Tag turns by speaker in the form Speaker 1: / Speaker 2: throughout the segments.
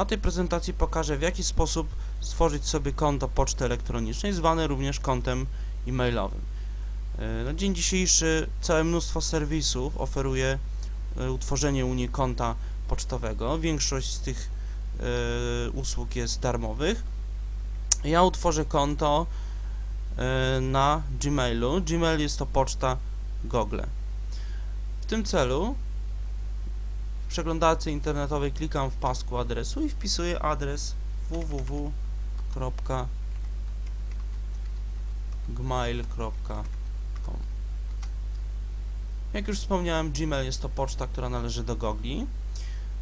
Speaker 1: Na tej prezentacji pokażę w jaki sposób stworzyć sobie konto poczty elektronicznej, zwane również kontem e-mailowym. E, Na dzień dzisiejszy całe mnóstwo serwisów oferuje e, utworzenie u nich konta pocztowego. Większość z tych e, usług jest darmowych. Ja utworzę konto na Gmailu. Gmail jest to poczta Google. W tym celu przeglądarce internetowej klikam w pasku adresu i wpisuję adres www.gmail.com Jak już wspomniałem, Gmail jest to poczta, która należy do Google.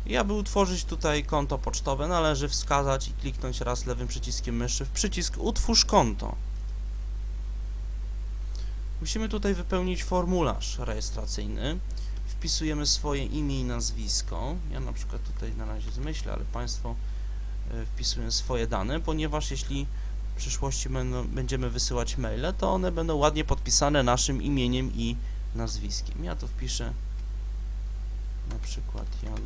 Speaker 1: I aby utworzyć tutaj konto pocztowe, należy wskazać i kliknąć raz lewym przyciskiem myszy w przycisk Utwórz konto. Musimy tutaj wypełnić formularz rejestracyjny. Wpisujemy swoje imię i nazwisko. Ja na przykład tutaj na razie zmyślę, ale Państwo e, wpisują swoje dane, ponieważ jeśli w przyszłości będą, będziemy wysyłać maile, to one będą ładnie podpisane naszym imieniem i nazwiskiem. Ja to wpiszę na przykład Jan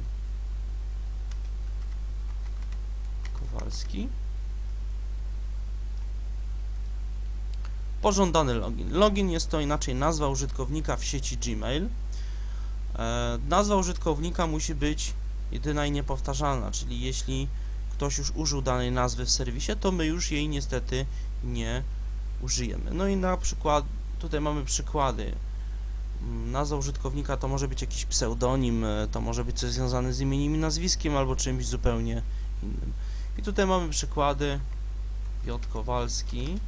Speaker 1: Kowalski. Pożądany login. Login jest to inaczej nazwa użytkownika w sieci Gmail. E, nazwa użytkownika musi być jedyna i niepowtarzalna, czyli jeśli ktoś już użył danej nazwy w serwisie, to my już jej niestety nie użyjemy. No i na przykład, tutaj mamy przykłady. Mm, Nazwa użytkownika to może być jakiś pseudonim, e, to może być coś związane z imieniem i nazwiskiem albo czymś zupełnie innym. I tutaj mamy przykłady. J. Kowalski.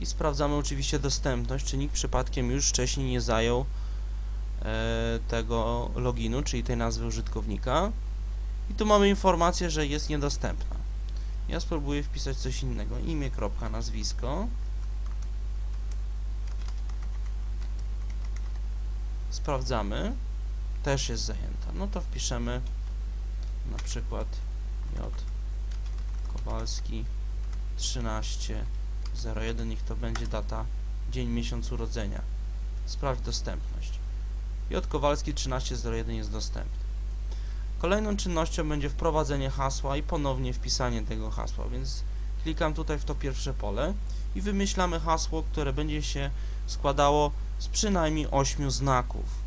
Speaker 1: I sprawdzamy oczywiście dostępność, czy nikt przypadkiem już wcześniej nie zajął tego loginu, czyli tej nazwy użytkownika. I tu mamy informację, że jest niedostępna. Ja spróbuję wpisać coś innego. Imię, kropka, nazwisko. Sprawdzamy. Też jest zajęta. No to wpiszemy na przykład J. Kowalski 13 01, niech to będzie data, dzień, miesiąc urodzenia. Sprawdź dostępność. J. Kowalski 1301 jest dostępny. Kolejną czynnością będzie wprowadzenie hasła i ponownie wpisanie tego hasła, więc klikam tutaj w to pierwsze pole i wymyślamy hasło, które będzie się składało z przynajmniej 8 znaków.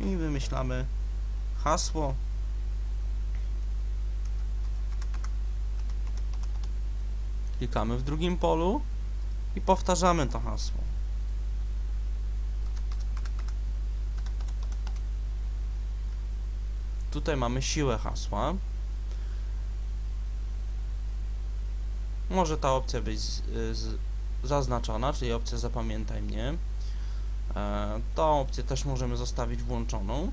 Speaker 1: I wymyślamy hasło Klikamy w drugim polu i powtarzamy to hasło. Tutaj mamy siłę hasła. Może ta opcja być z, z, zaznaczona, czyli opcja zapamiętaj mnie. E, tą opcję też możemy zostawić włączoną.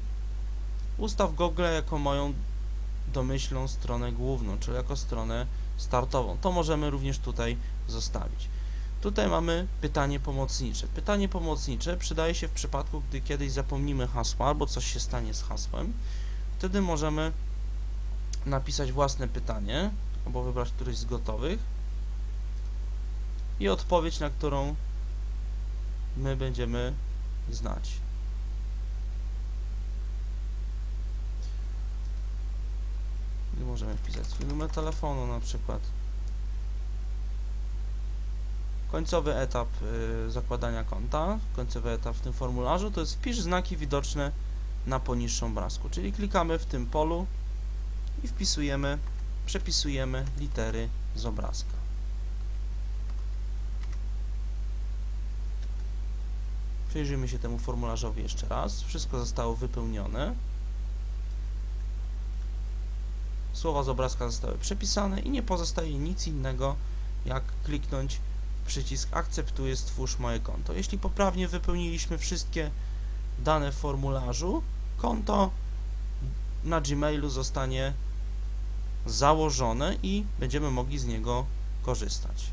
Speaker 1: Ustaw Google jako moją domyślną stronę główną, czyli jako stronę startową. To możemy również tutaj zostawić. Tutaj mamy pytanie pomocnicze. Pytanie pomocnicze przydaje się w przypadku, gdy kiedyś zapomnimy hasła albo coś się stanie z hasłem. Wtedy możemy napisać własne pytanie albo wybrać któryś z gotowych i odpowiedź, na którą my będziemy znać. I możemy wpisać swój numer telefonu na przykład. Końcowy etap y, zakładania konta, końcowy etap w tym formularzu to jest wpisz znaki widoczne na poniższym obrazku, czyli klikamy w tym polu i wpisujemy, przepisujemy litery z obrazka. Przyjrzyjmy się temu formularzowi jeszcze raz. Wszystko zostało wypełnione. Słowa z obrazka zostały przepisane i nie pozostaje nic innego jak kliknąć przycisk akceptuję stwórz moje konto. Jeśli poprawnie wypełniliśmy wszystkie dane w formularzu, konto na Gmailu zostanie założone i będziemy mogli z niego korzystać.